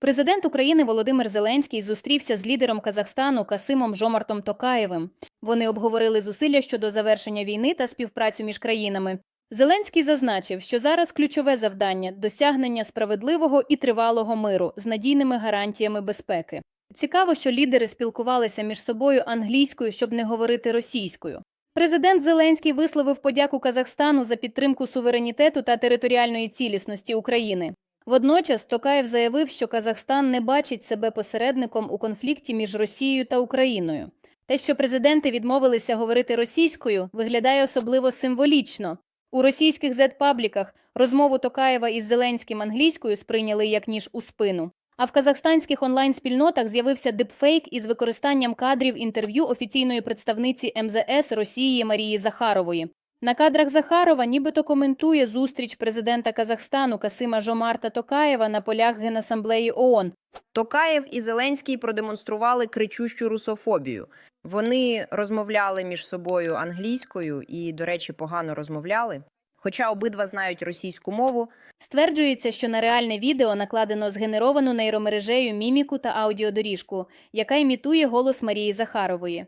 Президент України Володимир Зеленський зустрівся з лідером Казахстану Касимом Жомартом Токаєвим. Вони обговорили зусилля щодо завершення війни та співпрацю між країнами. Зеленський зазначив, що зараз ключове завдання досягнення справедливого і тривалого миру з надійними гарантіями безпеки. Цікаво, що лідери спілкувалися між собою англійською, щоб не говорити російською. Президент Зеленський висловив подяку Казахстану за підтримку суверенітету та територіальної цілісності України. Водночас Токаєв заявив, що Казахстан не бачить себе посередником у конфлікті між Росією та Україною. Те, що президенти відмовилися говорити російською, виглядає особливо символічно. У російських зет-пабліках розмову Токаєва із Зеленським англійською сприйняли як ніж у спину. А в казахстанських онлайн-спільнотах з'явився дипфейк із використанням кадрів інтерв'ю офіційної представниці МЗС Росії Марії Захарової. На кадрах Захарова нібито коментує зустріч президента Казахстану Касима Жомарта Токаєва на полях Генасамблеї ООН. Токаєв і Зеленський продемонстрували кричущу русофобію. Вони розмовляли між собою англійською і, до речі, погано розмовляли. Хоча обидва знають російську мову, Стверджується, що на реальне відео накладено згенеровану нейромережею міміку та аудіодоріжку, яка імітує голос Марії Захарової.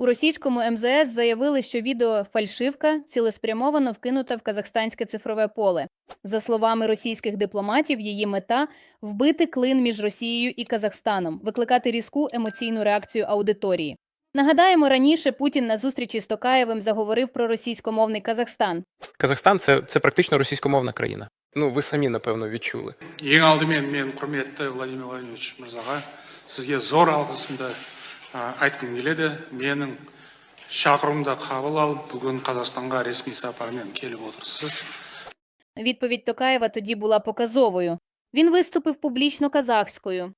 У російському МЗС заявили, що відео фальшивка цілеспрямовано вкинута в казахстанське цифрове поле. За словами російських дипломатів, її мета вбити клин між Росією і Казахстаном, викликати різку емоційну реакцію аудиторії. Нагадаємо, раніше Путін на зустрічі з Токаєвим заговорив про російськомовний Казахстан. Казахстан це, це практично російськомовна країна. Ну, ви самі напевно відчули. ең алдымен мен құрметті владимир владимирович мырзаға сізге зор алғысымды а, айтқым келеді менің шақыруымды қабыл алып бүгін қазақстанға ресми сапармен келіп отырсыз Відповідь Токаєва тоді була показовою. Він виступив публічно казахською.